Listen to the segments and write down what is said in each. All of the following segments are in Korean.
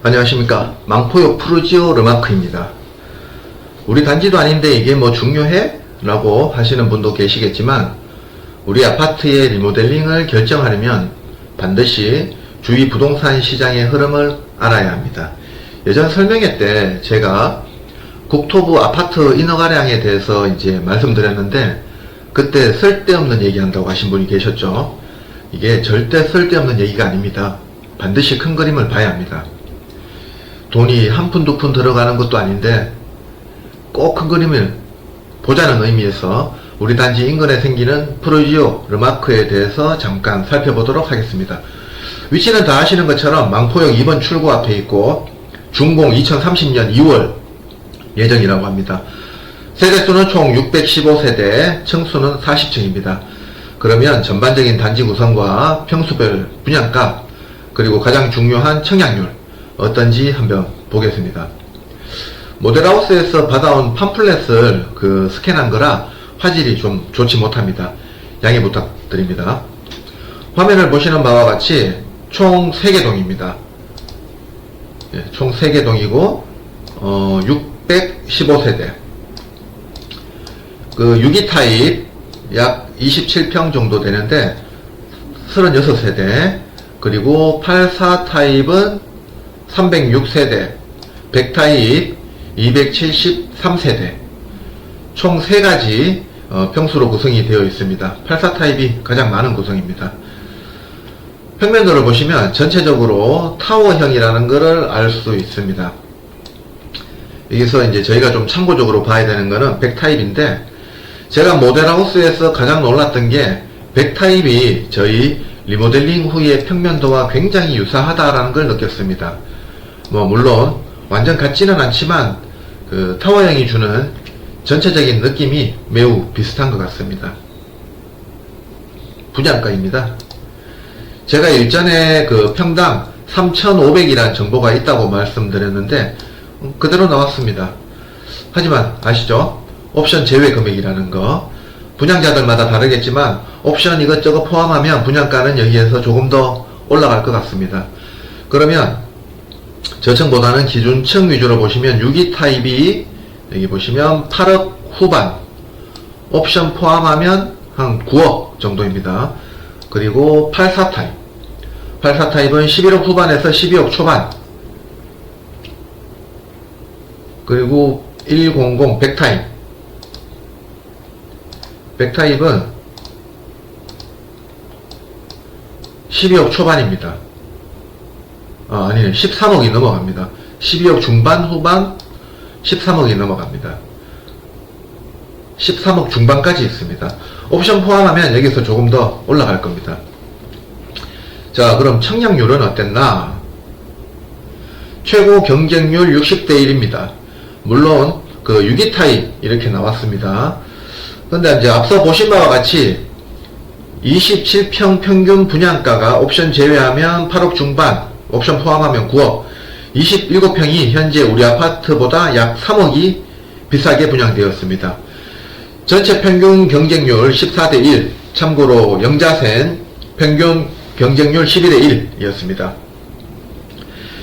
안녕하십니까. 망포역 푸르지오 르마크입니다. 우리 단지도 아닌데 이게 뭐 중요해? 라고 하시는 분도 계시겠지만 우리 아파트의 리모델링을 결정하려면 반드시 주위 부동산 시장의 흐름을 알아야 합니다. 예전 설명회 때 제가 국토부 아파트 인허가량에 대해서 이제 말씀드렸는데 그때 쓸데없는 얘기한다고 하신 분이 계셨죠. 이게 절대 쓸데없는 얘기가 아닙니다. 반드시 큰 그림을 봐야 합니다 돈이 한 푼 두 푼 들어가는 것도 아닌데 꼭 큰 그림을 보자는 의미에서 우리 단지 인근에 생기는 프로지오 르마크에 대해서 잠깐 살펴보도록 하겠습니다. 위치는 다 아시는 것처럼 망포역 2번 출구 앞에 있고 준공 2030년 2월 예정이라고 합니다. 세대수는 총 615세대, 층수는 40층입니다. 그러면 전반적인 단지 구성과 평수별 분양가, 그리고 가장 중요한 청약률, 어떤지 한번 보겠습니다. 모델하우스에서 받아온 팜플렛을 그 스캔한 거라 화질이 좀 좋지 못합니다. 양해 부탁드립니다. 화면을 보시는 바와 같이 총 3개 동입니다. 예, 총 3개 동이고 어, 615세대 그 6기 타입 약 27평 정도 되는데 36세대 그리고 84 타입은 306세대 100 타입 273세대. 총 3가지 어, 평수로 구성이 되어 있습니다. 84 타입이 가장 많은 구성입니다. 평면도를 보시면 전체적으로 타워형이라는 것을 알 수 있습니다. 여기서 이제 저희가 좀 참고적으로 봐야 되는 거는 100타입인데 제가 모델하우스에서 가장 놀랐던 게 100타입이 저희 리모델링 후의 평면도와 굉장히 유사하다라는 걸 느꼈습니다. 뭐 물론 완전 같지는 않지만 그 타워형이 주는 전체적인 느낌이 매우 비슷한 것 같습니다. 분양가입니다. 제가 일전에 그 평당 3,500이라는 정보가 있다고 말씀드렸는데 음, 그대로 나왔습니다. 하지만 아시죠? 옵션 제외 금액이라는 거 분양자들마다 다르겠지만 옵션 이것저것 포함하면 분양가는 여기에서 조금 더 올라갈 것 같습니다. 그러면 저층보다는 기준층 위주로 보시면 6기 타입이 여기 보시면 8억 후반 옵션 포함하면 한 9억 정도입니다. 그리고 84 타입 84 타입은 11억 후반에서 12억 초반 그리고 100 100 타입 100 타입은 12억 초반입니다. 아, 아니에요. 13억이 넘어갑니다. 12억 중반, 후반, 13억이 넘어갑니다. 13억 중반까지 있습니다. 옵션 포함하면 여기서 조금 더 올라갈 겁니다. 자, 그럼 청약률은 어땠나? 최고 경쟁률 60대 1입니다. 물론 그 6기 타입 이렇게 나왔습니다. 근데 이제 앞서 보신 바와 같이 27평 평균 분양가가 옵션 제외하면 8억 중반, 옵션 포함하면 9억, 27평이 현재 우리 아파트보다 약 3억이 비싸게 분양되었습니다. 전체 평균 경쟁률 14대 1, 참고로 영자센 평균 경쟁률 12대 1이었습니다.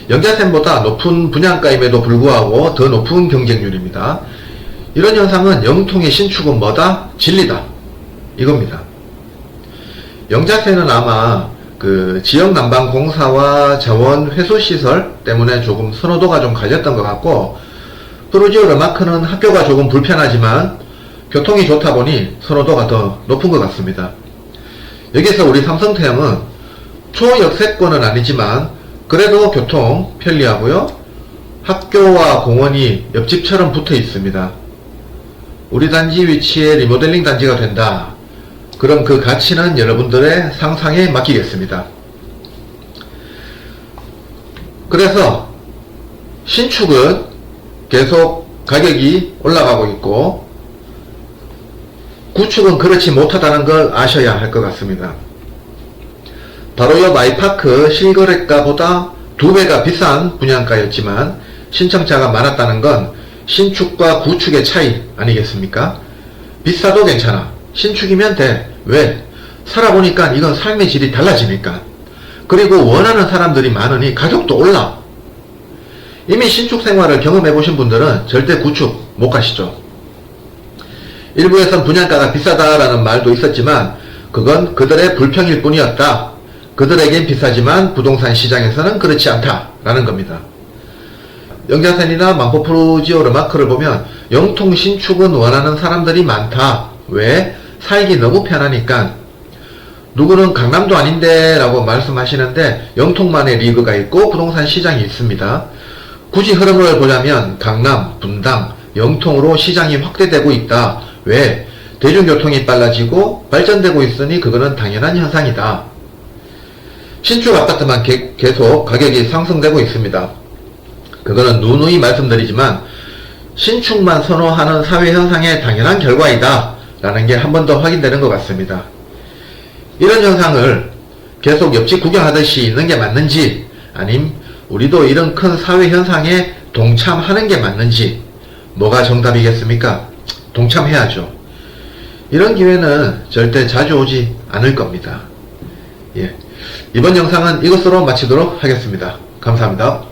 영자센보다 높은 분양가임에도 불구하고 더 높은 경쟁률입니다. 이런 현상은 영통의 신축은 뭐다? 진리다. 이겁니다. 영자세는 아마 그 지역 난방 공사와 자원 회수 시설 때문에 조금 선호도가 좀 갈렸던 것 같고 프로지오 르마크는 학교가 조금 불편하지만 교통이 좋다 보니 선호도가 더 높은 것 같습니다. 여기서 우리 삼성태형은 초역세권은 아니지만 그래도 교통 편리하고요. 학교와 공원이 옆집처럼 붙어 있습니다. 우리 단지 위치에 리모델링 단지가 된다. 그럼 그 가치는 여러분들의 상상에 맡기겠습니다. 그래서 신축은 계속 가격이 올라가고 있고 구축은 그렇지 못하다는 걸 아셔야 할 것 같습니다. 바로 이 마이파크 실거래가보다 두 배가 비싼 분양가였지만 신청자가 많았다는 건 신축과 구축의 차이 아니겠습니까? 비싸도 괜찮아. 신축이면 돼. 왜? 살아보니까 이건 삶의 질이 달라지니까. 그리고 원하는 사람들이 많으니 가격도 올라. 이미 신축 생활을 경험해 보신 분들은 절대 구축 못 가시죠. 일부에선 분양가가 비싸다라는 말도 있었지만 그건 그들의 불평일 뿐이었다. 그들에겐 비싸지만 부동산 시장에서는 그렇지 않다라는 겁니다. 영자센이나 망포프로지오 르마크를 보면 영통 신축은 원하는 사람들이 많다. 왜? 살기 너무 편하니까. 누구는 강남도 아닌데 라고 말씀하시는데 영통만의 리그가 있고 부동산 시장이 있습니다. 굳이 흐름을 보자면 강남, 분당, 영통으로 시장이 확대되고 있다. 왜? 대중교통이 빨라지고 발전되고 있으니 그거는 당연한 현상이다. 신축 아파트만 개- 계속 가격이 상승되고 있습니다. 그거는 누누이 말씀드리지만 신축만 선호하는 사회 현상의 당연한 결과이다. 라는 게 한 번 더 확인되는 것 같습니다. 이런 현상을 계속 옆집 구경하듯이 있는 게 맞는지, 아님 우리도 이런 큰 사회 현상에 동참하는 게 맞는지, 뭐가 정답이겠습니까? 동참해야죠. 이런 기회는 절대 자주 오지 않을 겁니다. 예. 이번 영상은 이것으로 마치도록 하겠습니다. 감사합니다.